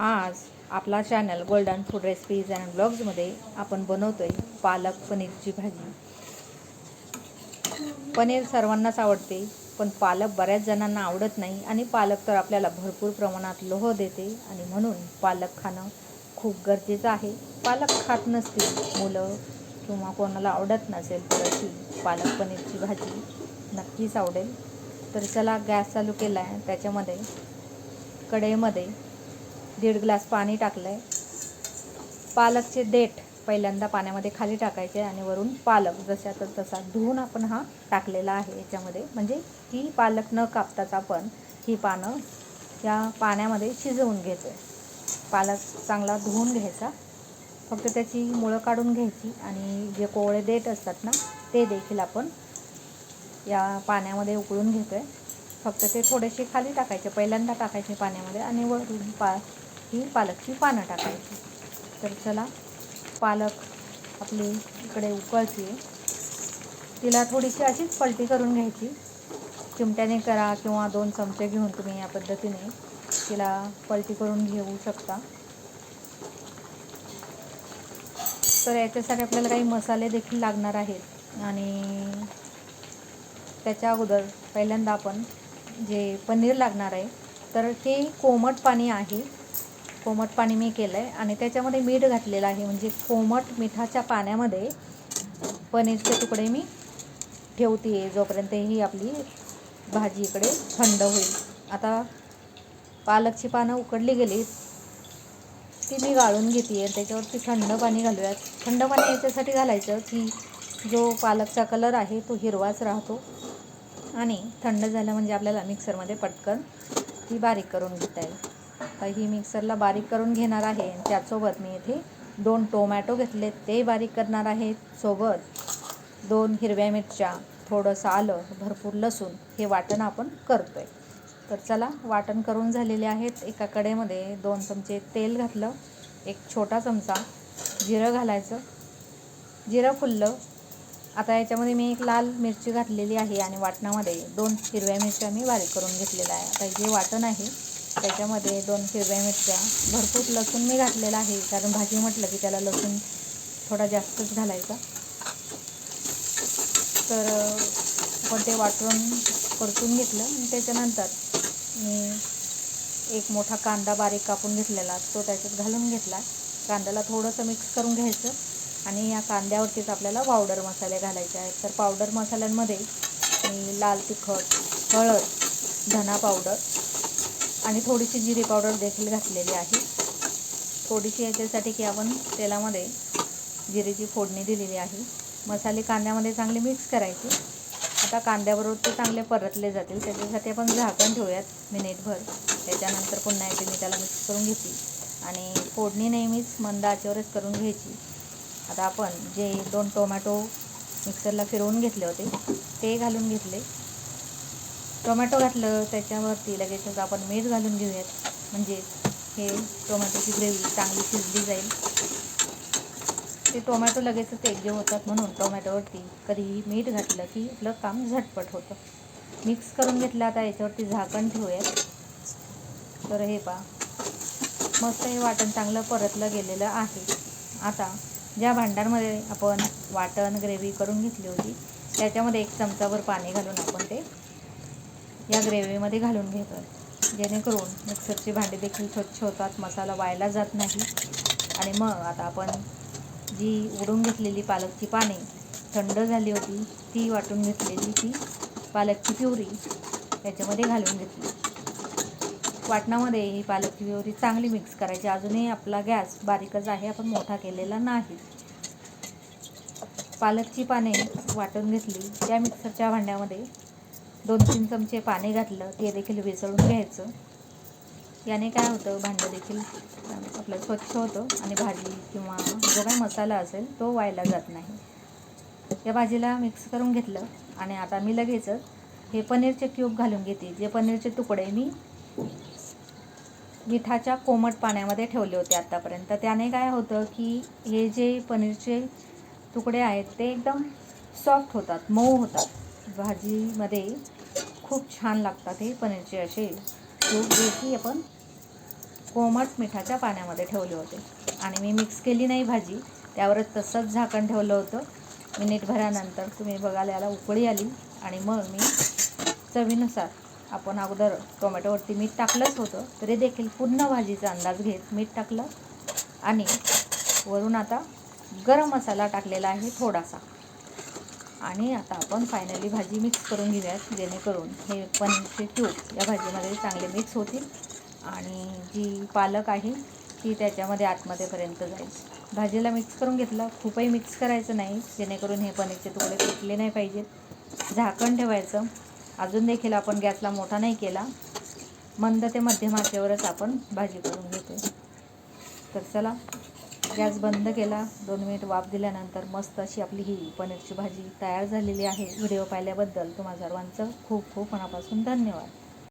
आज आपला channel golden food recipes and ब्लॉग्समध्ये आपण बनवतो आहे पालक पनीरची भाजी. पनीर सर्वांनाच आवडते पण पालक बऱ्याच जणांना आवडत नाही आणि पालक तर आपल्याला भरपूर प्रमाणात लोह देते आणि म्हणून पालक खाणं खूप गरजेचं आहे. पालक खात नसतील मुलं किंवा कोणाला आवडत नसेल तर अशी पालक पनीरची भाजी नक्कीच आवडेल. तर चला गॅस चालू केला आहे त्याच्यामध्ये कढईमध्ये दीड ग्लास पाणी टाकलं आहे पालकचे देठ पहिल्यांदा पाण्यामध्ये खाली टाकायचे आणि वरून पालक जशा तर तसा धुवून आपण हा टाकलेला आहे याच्यामध्ये. म्हणजे ही पालक न कापताच आपण ही पानं या पाण्यामध्ये शिजवून घेतो आहे पालक चांगला धुवून घ्यायचा. फक्त त्याची मुळं काढून घ्यायची आणि जे कोवळे देठ असतात ना ते देखील आपण या पाण्यामध्ये उकळून घेतो आहे फक्त ते थोडेसे खाली टाकायचे. पहिल्यांदा टाकायचे पाण्यामध्ये आणि वरून पा ही पालकची पानं टाकायची. तर चला पालक आपली इकडे उकळची आहे तिला थोडीशी अशीच पलटी करून घ्यायची. चिमट्याने करा किंवा दोन चमचे घेऊन तुम्ही या पद्धतीने तिला पलटी करून घेऊ शकता. तर याच्यासाठी आपल्याला काही मसाले देखील लागणार आहेत. आणि त्याच्या अगोदर पहिल्यांदा आपण जे पनीर लागणार आहे तर हे कोमट पाणी आहे. कोमट पाणी मी केलं आहे आणि त्याच्यामध्ये मीठ घातलेलं आहे. म्हणजे कोमट मिठाच्या पाण्यामध्ये पनीरचे तुकडे मी ठेवते आहे जोपर्यंत ही आपली भाजी इकडे थंड होईल. आता पालकची पानं उकडली गेली ती मी गाळून घेते आहे त्याच्यावरती थंड पाणी घालूयात. थंड पाणी याच्यासाठी घालायचं की जो पालकचा कलर आहे तो हिरवाच राहतो आणि थंड झालं म्हणजे आपल्याला मिक्सरमध्ये पटकन ती बारीक करून घेता येईल. ही मिक्सरला बारीक करून घेणार आहे. त्याचसोबत मी इथे दोन टोमॅटो घेतले ते बारीक करणार आहे. सोबत दोन हिरव्या मिरच्या थोडंसं आलं भरपूर लसूण हे वाटण आपण करतो आहे तर चला वाटण करून झालेले आहेत. एका कडेमध्ये दोन चमचे तेल घातलं एक छोटा चमचा जिरं घालायचं. जिरं फुललं. आता याच्यामध्ये मी एक लाल मिरची घातलेली आहे आणि वाटणामध्ये दोन हिरव्या मिरच्या मी बारीक करून घेतलेल्या आहे. आता जे वाटण आहे त्याच्यामध्ये दोन हिरव्या मिरच्या भरपूर लसूण मी घातलेला आहे कारण भाजी म्हटलं की त्याला लसूण थोडा जास्तच घालायचा. तर आपण ते वाटून परतून घेतलं आणि त्याच्यानंतर मी एक मोठा कांदा बारीक कापून घेतलेला तो त्याच्यात घालून घेतला. कांद्याला थोडंसं मिक्स करून घ्यायचं आणि या कांद्यावरतीच आपल्याला पावडर मसाले घालायचे आहेत. तर पावडर मसाल्यांमध्ये मी लाल तिखट हळद धना पावडर आणि थोडीशी जिरी पावडर देखील घातलेली आहे. थोडीशी याच्यासाठी की आपण तेलामध्ये जिरेची फोडणी दिलेली आहे. मसाले कांद्यामध्ये चांगले मिक्स करायचे. आता कांद्याबरोबर ते चांगले परतले जातील. त्याच्यासाठी आपण झाकण ठेवूयात मिनिटभर. त्याच्यानंतर पुन्हा एकदा मी त्याला मिक्स करून घेतली आणि फोडणी नेहमीच मंद आचेवरच करून घ्यायची. आता आपण जे दोन टोमॅटो मिक्सरला फिरवून घेतले होते ते घालून घेतले. टोमॅटो घातलं त्याच्यावरती लगेचच आपण मीठ घालून घेऊयात. म्हणजे हे टोमॅटोची ग्रेव्ही चांगली शिजली जाईल. ते टोमॅटो लगेचच एकजीव होतात म्हणून टोमॅटोवरती कधीही मीठ घातलं की आपलं काम झटपट होतं. मिक्स करून घेतलं आता याच्यावरती झाकण ठेवूयात. तर हे पा मस्त हे वाटण चांगलं परतलं गेलेलं आहे. आता ज्या भांड्यांमध्ये आपण वाटण ग्रेव्ही करून घेतली होती त्याच्यामध्ये एक चमचाभर पाणी घालून आपण ते या ग्रेव्हीमध्ये घालून घेतो जेणेकरून मिक्सरची भांडी देखील स्वच्छ होतात मसाला वायला जात नाही. आणि मग आता आपण जी उडून घेतलेली पालकची पाने थंड झाली होती ती वाटून घेतलेली ती पालकची प्युरी त्याच्यामध्ये घालून घेतली. वाटणामध्ये ही पालकची प्युरी चांगली मिक्स करायची. अजूनही आपला गॅस बारीकच आहे आपण मोठा केलेला नाही. पालकची पाने वाटून घेतली. त्या मिक्सरच्या भांड्यामध्ये दोन तीन चमचे पाणी घातलं ते देखील विसळून घ्यायचं. याने काय होतं भांडं देखील आपलं स्वच्छ होतं आणि भाजी किंवा जो काही मसाला असेल तो व्हायला जात नाही. या भाजीला मिक्स करून घेतलं आणि आता मी लगेचच हे पनीरचे क्यूब घालून घेते. जे पनीरचे तुकडे मी मिठाच्या कोमट पाण्यामध्ये ठेवले होते आत्तापर्यंत त्याने काय होतं की हे जे पनीरचे तुकडे आहेत ते एकदम सॉफ्ट होतात मऊ होतात. भाजीमध्ये खूप छान लागतात हे पनीरचे असे. क्यूब जे की आपण कोमट मिठाच्या पाण्यामध्ये ठेवले होते. आणि मी मिक्स केली नाही भाजी. त्यावरच तसंच झाकण ठेवलं होतं. मिनिटभरानंतर तुम्ही बघाल याला उकळी आली. आणि मग मी चवीनुसार आपण अगोदर टोमॅटोवरती मीठ टाकलंच होतं. तरी देखील पूर्ण भाजीचा अंदाज घेत मीठ टाकलं. आणि वरून आता गरम मसाला टाकलेला आहे थोडासा. आणि आता आपण फायनली भाजी मिक्स करून घेऊयात जेणेकरून हे पनीरचे ट्यूब या भाजीमध्ये चांगले मिक्स होतील आणि जी पालक आहे ती त्याच्यामध्ये आतमध्येपर्यंत जाईल. भाजीला मिक्स करून घेतलं खूपही मिक्स करायचं नाही जेणेकरून हे पनीरचे तुकडे तुटले नाही पाहिजेत. झाकण ठेवायचं. अजून देखील आपण गॅसला मोठा नाही केला. मंद ते मध्यम आचेवरच आपण भाजी करून घेतो तर चला गॅस बंद केला. दोन मिनिट वाफ दिल्यानंतर मस्त अशी आपली ही पनीरची भाजी तयार झालेली आहे. व्हिडिओ पाहिल्याबद्दल तुम्हा सर्वांचं खूप खूप मनापासून धन्यवाद.